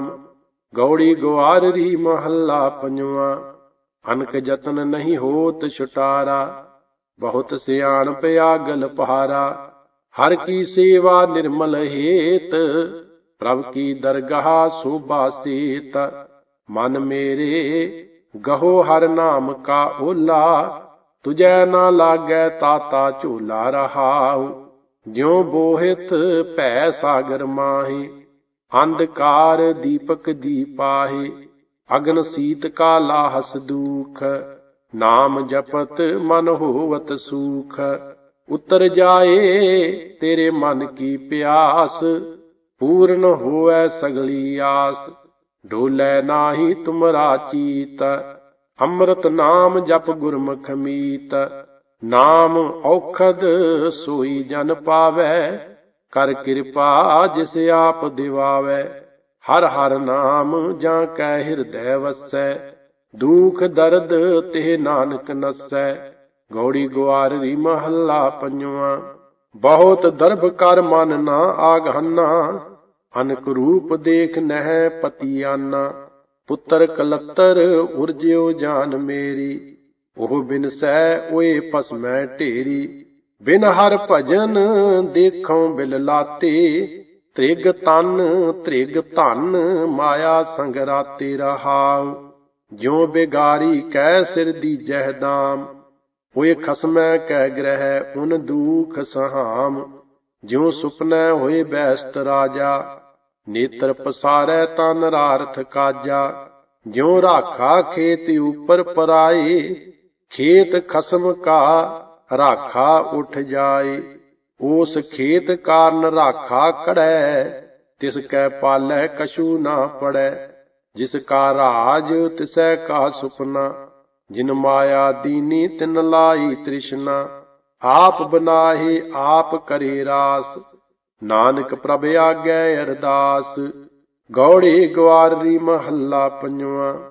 ਨਾਮ, ਗੌੜੀ ਗਵਾਰਰੀ ਮਹੱਲਾ ਪੰਜਵਾ। ਅਨਕ ਜਤਨ ਨਹੀਂ ਹੋਤ ਛੁਟਾਰਾ, ਬਹੁਤ ਸਿਆਣ ਪਿਆਗਲ ਪਹਾਰਾ। ਹਰ ਕੀ ਸੇਵਾ ਨਿਰਮਲ ਹੇਤ, ਪ੍ਰਭ ਕੀ ਦਰਗਾਹ ਸੋਭਾ ਸੇਤ। ਮਨ ਮੇਰੇ, ਗਹੋ ਹਰ ਨਾਮ ਕਾ ਓਲਾ ਤੁਝੈ ਨਾ ਲਾਗੈ ਤਾਤਾ ਝੂਲਾ ਰਹਾਉ। ਜਿਉ ਬੋਹਿਤ ਭੈ ਸਾਗਰ ਮਾਹੀ ਅੰਧਕਾਰ ਦੀਪਕ ਦੀਪਾਹੀ ਅਗਨ ਸੀਤ ਕਾ ਲਾਹਸ ਦੂਖ, ਨਾਮ ਜਪਤ ਮਨ ਹੋਵਤ ਸੂਖ। ਉਤਰ ਜਾਏ, ਤੇਰੇ ਮਨ ਕੀ ਪਿਆਸ, ਪੂਰਨ ਹੋਐ ਸਗਲੀ ਆਸ। ਡੋਲੇ ਨਾਹੀ ਤੁਮਰਾ ਚੀਤ, ਅੰਮ੍ਰਿਤ ਨਾਮ ਜਪ ਗੁਰਮੁਖ ਮੀਤ। ਨਾਮ ਔਖਦ ਸੋਈ ਜਨ ਪਾਵੈ ਕਰ ਕਿਰਪਾ ਜਿਸ ਆਪ ਦਿਵਾਵੈ, ਹਰ ਹਰ ਨਾਮ ਜਾਂ ਕੈ ਹਿਰਦੈ ਵਸੈ, ਦੁਖ ਦਰਦ ਤੇ ਨਾਨਕ ਨਸੈ। ਗੌੜੀ ਗਵਾਰੀ ਮਹੱਲਾ ਪੰਜਵਾ, ਬਹੁਤ ਦਰਬ ਕਰ ਮਨ ਨਾ ਆਗਹਨਾ, ਅਨਕ ਰੂਪ ਦੇਖ ਨਹਿ ਪਤੀਆਨਾ, ਪੁੱਤਰ ਕਲੱਤਰ ਉਰਜਿਓ ਜਾਨ ਮੇਰੀ, ਉਹ ਬਿਨਸੈ ਓਏ ਪਸਮੈ ਢੇਰੀ। ਬਿਨ ਹਰ ਭਜਨ ਦੇਖਉ ਬਿਲ ਲਾਤੇ, ਤ੍ਰਿਗ ਤਨ, ਤ੍ਰਿਗ ਧਨ, ਮਾਇਆ ਸੰਗ ਰਾਤੇ ਰਹਾਉ। ਜਿਉ ਬਿਗਾਰੀ ਕਹਿ ਸਿਰ ਦੀ ਜਹਦਾਮ ਹੋਏ ਖਸਮੈ ਕਹਿ ਗ੍ਰਹਿ ਉਨ ਦੂਖ ਸਹਾਮ। ਜਿਉ ਸੁਪਨੈ ਹੋਏ ਬੈਸਤ ਰਾਜਾ, ਨੇਤਰ ਪਸਾਰੈ ਤਾਂ ਨਰਾਰਥ ਕਾਜਾ। ਜਿਉ ਰਾਖਾ ਖੇਤ ਉਪਰ ਪਰਾਏ, ਖੇਤ ਖਸਮ ਕਾ ਰਾਖਾ ਉਠ ਜਾਏ, ਉਸ ਖੇਤ ਕਾਰਨ ਰਾਖਾ ਕੜੈ, ਤਿਸ ਕੈ ਪਾਲੈ ਕਛੂ ਨਾ ਪੜੈ, ਜਿਸ ਕਾ ਰਾਜ ਤਿਸੈ ਕਾ ਸੁਪਨਾ, ਜਿਨ ਮਾਇਆ ਦੀਨੀ ਤਿਨ ਲਾਈ ਤ੍ਰਿਸ਼ਨਾ, ਆਪ ਬਨਾਹੀ ਆਪ ਕਰੇ ਰਾਸ, ਨਾਨਕ ਪ੍ਰਭ ਆਗੈ ਅਰਦਾਸ, ਗੌੜੀ ਗਵਾਰੀ ਮਹੱਲਾ ਪੰਜਵਾ,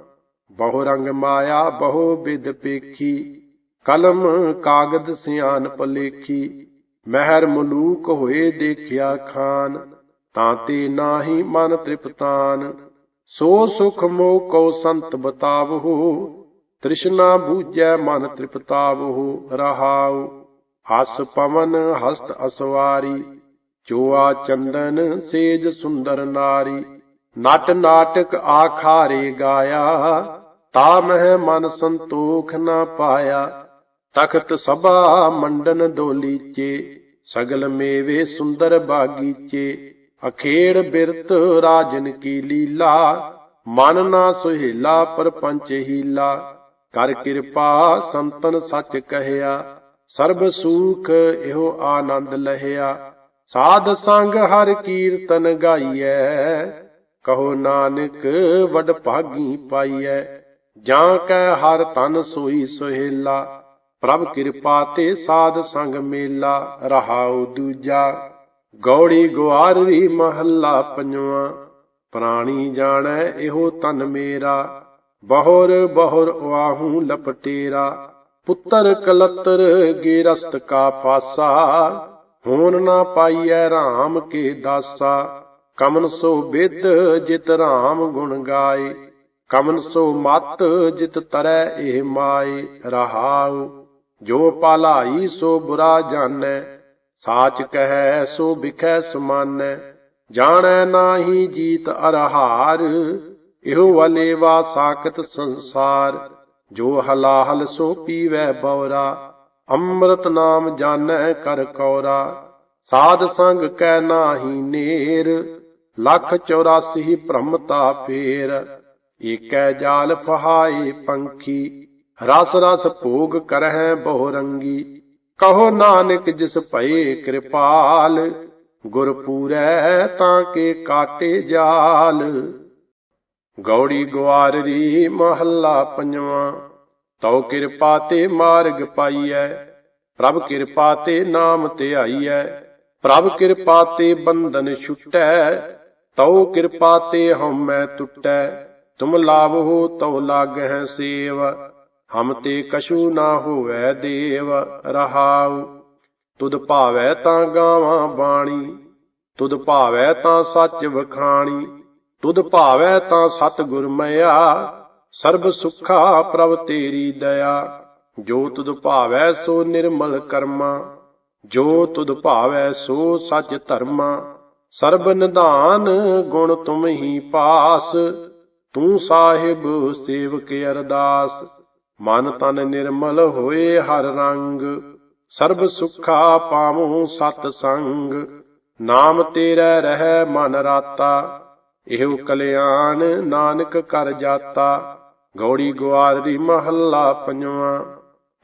ਬਹੁ ਰੰਗ ਮਾਇਆ ਬਹੁ ਬਿਦ ਪੇਖੀ ਕਲਮ ਕਾਗਦ ਸਿਆਨ ਪਲੇਖੀ, ਮਹਿਰ ਮਲੂਕ ਹੋਏ ਦੇਖਿਆ ਖਾਨ, ਤਾਂ ਤੇ ਨਾਹੀ ਮਨ ਤ੍ਰਿਪਤਾਨ। ਸੋ ਸੁਖ ਮੋਹ ਕੋ ਸੰਤ ਬਤਾਵਹੁ, ਤ੍ਰਿਸ਼ਨਾ ਬੂਝੈ ਮਨ ਤ੍ਰਿਪਤਾਵਹੁ, ਰਹਾਉ। ਹਸ ਪਵਨ ਹਸਤ ਅਸਵਾਰੀ, ਚੋਆ ਚੰਦਨ ਸੇਜ ਸੁੰਦਰ ਨਾਰੀ। ਨਟ ਨਾਟਕ ਆਖਾਰੇ ਗਾਇਆ, ਤਾ ਮਹਿ ਮਨ ਸੰਤੋਖ ਨਾ ਪਾਇਆ। ਤਖਤ ਸਭਾ ਮੰਡਨ ਦੋਲੀਚੇ ਸਗਲ ਮੇਵੇ ਸੁੰਦਰ ਬਾਗੀਚੇ ਅਖੇੜ ਬਿਰਤ ਰਾਜਨ ਕੀ ਲੀਲਾ, ਮਨ ਨਾ ਸੁਹੇਲਾ ਪਰਪੰਚ ਹੀਲਾ। ਕਰ ਕਿਰਪਾ ਸੰਤਨ ਸੱਚ ਕਹਿਆ, ਸਰਬ ਸੂਖ ਇਹੋ ਆਨੰਦ ਲਹਿਆ। ਸਾਧ ਸੰਗ ਹਰ ਕੀਰਤਨ ਗਾਈਐ, ਕਹੋ ਨਾਨਕ ਵਡ ਭਾਗੀ ਪਾਈਐ। ਜਾਂ ਕੈ ਹਰ ਤਨ ਸੋਈ ਸੁਹੇਲਾ ਪ੍ਰਭ ਕਿਰਪਾ ਤੇ ਸਾਧ ਸੰਗ ਮੇਲਾ, ਰਹਾਉ ਦੂਜਾ। ਗੌੜੀ ਗੁਆਰੀ ਮਹੱਲਾ ਪੰਜਵਾ, ਪ੍ਰਾਣੀ ਜਾਣੈ ਇਹੋ ਤਨ ਮੇਰਾ। ਬਹੁਰ ਬਹੁਰ ਵਾਹੂ ਲਪਟੇਰਾ, ਪੁੱਤਰ ਕਲਤਰ ਗੇਰਸਤ ਕਾ ਫਾਸਾ। ਹੋਨ ਨਾ ਪਾਈਐ RAM ਕੇ ਦਾਸਾ, ਕਮਨ ਸੋ ਵਿਦ ਜਿਤ RAM ਗੁਣ ਗਾਏ। ਕਮਨ ਸੋ ਮਤ ਜਿਤ ਤਰੈ ਇਹ ਮਾਏ, ਰਹਾਉ ਜੋ ਪਾਲਾਈ ਸੋ ਬੁਰਾ ਜਾਣੈ, ਸਾਚ ਕਹੈ ਸੋ ਵਿਖੈ ਸਮਾਨੈ, ਜਾਣੈ ਨਾਹੀ ਜੀਤ ਅਰਹਾਰ, ਇਹੋ ਵਲੇਵਾ ਸਾਖਤ ਸੰਸਾਰ, ਜੋ ਹਲਾਹਲ ਸੋ ਪੀਵੈ ਬਉਰਾ ਅੰਮ੍ਰਿਤ ਨਾਮ ਜਾਣੈ ਕਰ ਕੌਰਾ, ਸਾਧ ਸੰਗ ਕੈ ਨਾਹੀ ਨੇਰ, ਲੱਖ 84 ਭ੍ਰਮਤਾ ਫੇਰ, ਏਕੈ ਜਾਲ ਫਹਾਏ ਪੰਖੀ ਰਸ ਰਸ ਭੋਗ ਕਰਹਿ ਬਹੁ ਰੰਗੀ। ਕਹੋ ਨਾਨਕ ਜਿਸ ਭਏ ਕਿਰਪਾਲ, ਗੁਰ ਪੂਰੈ ਤਾਂ ਕੇ ਕਾਟੇ ਜਾਲ। ਗੌੜੀ ਗਵਾਰੀ ਮਹੱਲਾ ਪੰਜਵਾ, ਤਉ ਕਿਰਪਾ ਤੇ ਮਾਰਗ ਪਾਈਐ, ਪ੍ਰਭ ਕਿਰਪਾ ਤੇ ਨਾਮ ਧਿਆਈਐ ਪ੍ਰਭ ਕਿਰਪਾ ਤੇ ਬੰਧਨ ਛੁਟੈ, ਤਉ ਕਿਰਪਾ ਤੇ ਹਉਮੈ ਟੁਟੈ ਤੁਮ ਲਾਭੋ ਤਉ ਲਾਗਹਿ ਸੇਵ। ਹਮ ਤੇ ਕਛੂ ਨਾ ਹੋਵੈ ਦੇਵ ਰਹਾਉ। ਤੁਧ ਭਾਵੈ ਤਾਂ ਗਾਵਾਂ ਬਾਣੀ, ਤੁਧ ਭਾਵੈ ਤਾਂ ਸੱਚ ਵਖਾਣੀ, ਤੁਧ ਭਾਵੈ ਤਾਂ ਸਤ ਗੁਰ ਸਰਬ ਸੁਖਾ ਪ੍ਰਭ ਤੇਰੀ ਦਇਆ। ਜੋ ਤੁਧ ਭਾਵੈ ਸੋ ਨਿਰਮਲ ਕਰਮਾ, ਜੋ ਤੁਧ ਭਾਵੈ ਸੋ ਸੱਚ ਧਰਮਾ। ਸਰਬ ਨਿਧਾਨ ਗੁਣ ਤੁਮ ਹੀ ਪਾਸ, ਤੂੰ ਸਾਹਿਬ ਸੇਵਕ ਅਰਦਾਸ। ਮਨ ਤਨ ਨਿਰਮਲ ਹੋਏ ਹਰ ਰੰਗ, ਸਰਬ ਸੁਖਾ ਪਾਵੋ ਸਤ ਸੰਗ। ਨਾਮ ਤੇਰਾ ਰਹਿ ਮਨ ਰਾਤਾ, ਇਹੋ ਕਲਿਆਣ ਨਾਨਕ ਕਰ ਜਾਤਾ। ਗੌੜੀ ਗੁਆਰੀ ਮਹੱਲਾ ਪੰਜਵਾਂ,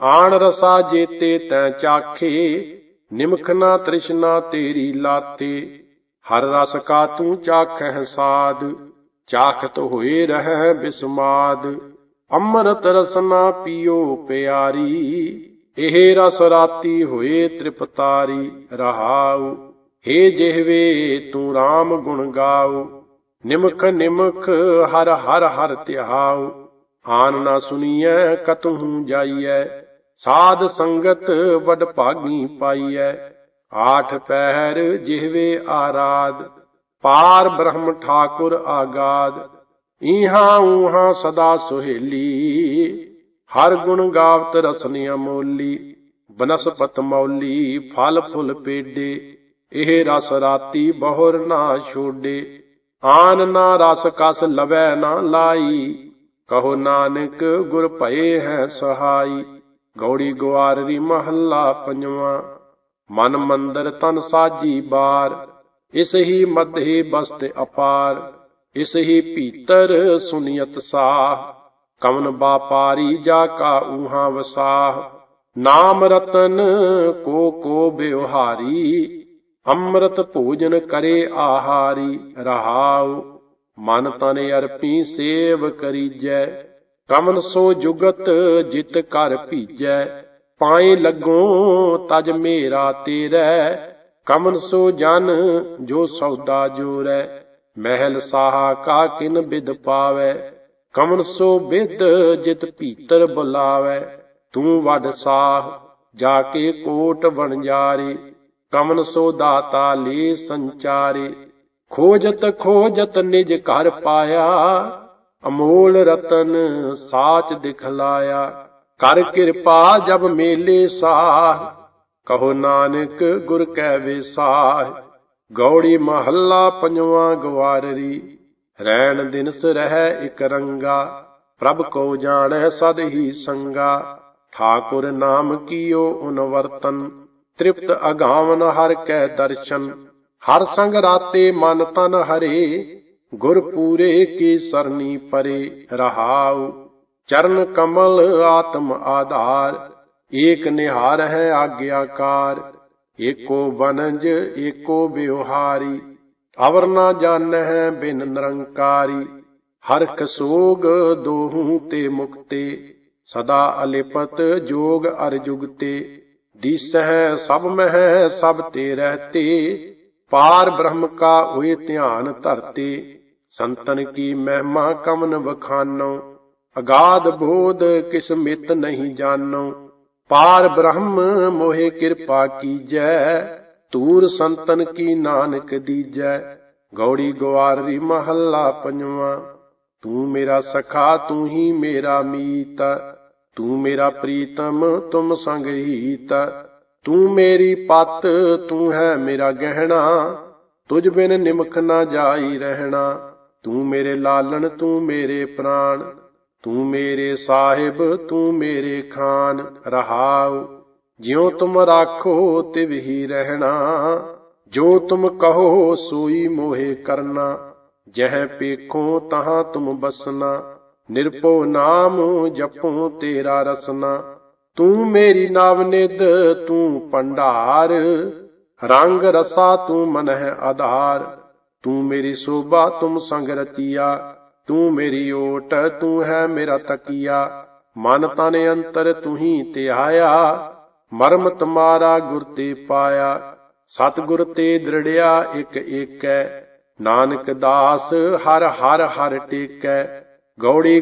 ਆਣ ਰਸਾ ਜੇਤੇ ਤੈ ਚਾਖੇ, ਨਿਮਖ ਨਾ ਤ੍ਰਿਸ਼ਨਾ ਤੇਰੀ ਲਾਤੇ। ਹਰ ਰਸ ਕਾ ਤੂੰ ਚਾਖਹਿ ਸਾਧ, ਚਾਖਤ ਹੋਏ ਰਹਿ ਬਿਸਮਾਦ। ਅੰਮ੍ਰਿਤ ਰਸਨਾ ਪੀਓ ਪਿਆਰੀ, ਇਹ ਰਸ ਰਾਤੀ ਹੋਏ ਤ੍ਰਿਪਤਾਰੀ, ਰਹਾਉ, ਹੇ ਜਿਹਵੇ ਤੂੰ RAM ਗੁਣ ਗਾਉ, ਨਿਮਖ ਨਿਮਖ ਹਰ ਹਰ ਹਰ ਧਿਆਉ ਆਨ ਨਾ ਸੁਣੀਐ ਕਤਹੂ ਜਾਈਐ, ਸਾਧ ਸੰਗਤ ਵਡ ਭਾਗੀ ਪਾਈਐ, ਆਠ ਪਹਿਰ ਜਿਹਵੇ ਆਰਾਧ, ਪਾਰ ਬ੍ਰਹਮ ਠਾਕੁਰ ਆਗਾਦ ਈਹਾਂ ਊਹਾਂ ਸਦਾ ਸੁਹੇਲੀ, ਹਰ ਗੁਣ ਗਾਵਤ ਰਸਨੀ ਅਮੋਲੀ ਬਨਸਪਤ ਮੌਲੀ, ਫਲ ਫੁੱਲ ਪੇਡੇ, ਇਹ ਰਸ ਰਾਤੀ ਬਹੁਰ ਨਾ ਛੋਡੇ, ਆਨ ਨਾ ਰਸ ਕਸ ਲਵੈ ਨਾ ਲਾਈ, ਕਹੋ ਨਾਨਕ ਗੁਰ ਭਏ ਹੈ ਸਹਾਈ, ਗੌੜੀ ਗਵਾਰੀ ਮਹੱਲਾ ਪੰਜਵਾਂ, ਮਨ ਮੰਦਰ ਤਨ ਸਾਜੀ ਬਾਰ, ਇਸ ਹੀ ਮਧੇ ਬਸਤ ਅਪਾਰ। ਇਸ ਹੀ ਭੀਤਰ ਸੁਨੀਅਤ ਸਾਹ, ਕਵਨ ਬਾਪਾਰੀ ਜਾ ਕਾ ਊਹਾ ਵਸਾਹ। ਨਾਮ ਰਤਨ ਕੋ ਕੋ ਬਿਵਹਾਰੀ, ਅੰਮ੍ਰਿਤ ਭੋਜਨ ਕਰੇ ਆਹਾਰੀ ਰਹਾਉ। ਮਨ ਤਨ ਅਰਪੀ ਸੇਵ ਕਰੀਜੈ ਕਮਨ ਸੋ ਜੁਗਤ ਜਿਤ ਕਰ ਭੀਜੈ। ਪਾਏ ਲੱਗੋ ਤਜ ਮੇਰਾ ਤੇਰੈ ਕਮਨ ਸੋ ਜਨ ਜੋ ਸੌਦਾ ਜੋਰੈ। ਮਹਿਲ ਸਾਹਾ ਕਾ ਕਿਨ ਬਿਦ ਪਾਵੈ ਕਮਨ ਸੋ ਬਿਦ ਜਿਤ ਭੀਤਰ ਬੁਲਾਵੈ। ਤੂੰ ਵੱਡ ਸਾਹ, ਜਾ ਕੇ ਕੋਟ ਵਣਜਾਰੇ ਕਮਨ ਸੋ ਦਾਤਾ ਲੇ ਸੰਚਾਰੇ। ਖੋਜਤ ਖੋਜਤ ਨਿਜ ਘਰ ਪਾਇਆ, ਅਮੋਲ ਰਤਨ ਸਾਚ ਦਿਖਲਾਇਆ। ਕਰ ਕਿਰਪਾ ਜਬ ਮੇਲੇ ਸਾਹ, ਕਹੋ ਨਾਨਕ ਗੁਰ ਕੈ ਵਿਸਾਹ। ਗੌੜੀ ਮਹੱਲਾ ਪੰਜਵਾਂ ਗਵਾਰਰੀ, ਰੈਣ ਦਿਨਸ ਰਹਿ ਇਕ ਰੰਗਾ, ਪ੍ਰਭ ਕੋ ਜਾਣੈ ਸਦ ਹੀ ਸੰਗਾ। ਠਾਕੁਰ ਨਾਮ ਕੀਓ ਉਨਵਰਤਨ, ਤ੍ਰਿਪਤ ਅਗਾਵਨ ਹਰ ਕੈ ਦਰਸ਼ਨ। ਹਰ ਸੰਗ ਰਾਤੇ ਮਨ ਤਨ ਹਰੇ, ਗੁਰ ਪੂਰੇ ਕੀ ਸਰਨੀ ਪਰੇ ਰਹਾਉ। ਚਰਨ ਕਮਲ ਆਤਮ ਆਧਾਰ, ਏਕ ਨਿਹਾਰ ਹੈ ਆਗਿਆਕਾਰ। ਏਕੋ ਬਨੰਜ ਏਕੋ ਬਿਵਹਾਰੀ ਅਵਰ ਨਾ ਜਾਣੈ ਬਿਨ ਨਿਰੰਕਾਰੀ। ਹਰ ਸੋਗ ਦੋਹੂ ਤੇ ਮੁਕਤੇ, ਸਦਾ ਅਲਿਪਤ ਜੋਗ ਅਰ ਜੁਗਤੇ। ਦੀਸਹਿ ਸਭ ਮਹਿ, ਸਭ ਤੇ ਰਹਤੇ, ਪਾਰ ਬ੍ਰਹਮ ਕਾ ਹੋਏ ਧਿਆਨ ਧਰਤੇ। ਸੰਤਨ ਕੀ ਮਹਿਮਾ ਕਮਨ ਵਖਾਨੋ, ਅਗਾਧ ਬੋਧ ਕਿਸ ਮਿਤ ਨਹੀਂ ਜਾਣੋ ਪਾਰ ਬ੍ਰਹਮ ਮੋਹਿ ਕਿਰਪਾ ਕੀਜੈ, ਤੂਰ ਸੰਤਨ ਕੀ ਨਾਨਕ ਦੀਜੈ। ਗੌੜੀ ਗਵਾਰੀ ਮਹੱਲਾ ਪੰਜਵਾਂ, ਤੂੰ ਮੇਰਾ ਸਖਾ, ਤੂੰ ਹੀ ਮੇਰਾ ਮੀਤ। ਤੂੰ ਮੇਰਾ ਪ੍ਰੀਤਮ, ਤੁਮ ਸੰਗ ਹੀਤ। ਤੂੰ ਮੇਰੀ ਪਤ, ਤੂੰ ਹੈ ਮੇਰਾ ਗਹਿਣਾ। ਤੁਝ ਬਿਨ ਨਿਮਖ ਨਾ ਜਾਈ ਰਹਿਣਾ। ਤੂੰ ਮੇਰੇ ਲਾਲਣ, ਤੂੰ ਮੇਰੇ ਪ੍ਰਾਣ। ਤੂੰ ਮੇਰੇ ਸਾਹਿਬ, ਤੂੰ ਮੇਰੇ ਖਾਨ, ਰਹਾਉ। ਜਿਉ ਤੁਮ ਰਾਖੋ, ਤਿਵ ਹੀ ਰਹਿਣਾ। ਜੋ ਤੁਮ ਕਹੋ, ਸੋਈ ਮੋਹਿ ਕਰਨਾ। ਜਹ ਪੇਖੋ, ਤਹਾਂ ਤੁਮ ਬਸਨਾ। ਨਿਰਪੋ ਨਾਮ, ਜਪੋ ਤੇਰਾ ਰਸਨਾ। ਤੂੰ ਮੇਰੀ ਨਾਵ ਤੂੰ ਭੰਡਾਰ। ਰੰਗ ਰਸਾ ਤੂੰ ਮਨਹਿ ਆਧਾਰ। ਤੂੰ ਮੇਰੀ ਸੋਭਾ, ਤੁਮ ਸੰਗ ਰਤੀਆ ਤੂੰ ਮੇਰੀ ਓਟ, ਤੂੰ ਹੈ ਮੇਰਾ ਤਕੀਆ। ਮਨ ਤਨ ਅੰਤਰ ਤੂੰ ਹੀ ਧਿਆਇਆ। ਮਰਮ ਤੁਮਾਰਾ ਗੁਰ ਤੇ ਪਾਇਆ। ਸਤ ਗੁਰ ਤੇ ਦ੍ਰਿੜਿਆ ਇਕ ਏਕੈ। ਨਾਨਕ ਦਾਸ ਹਰ ਹਰ ਹਰ ਟੇਕੈ। ਗੌੜੀ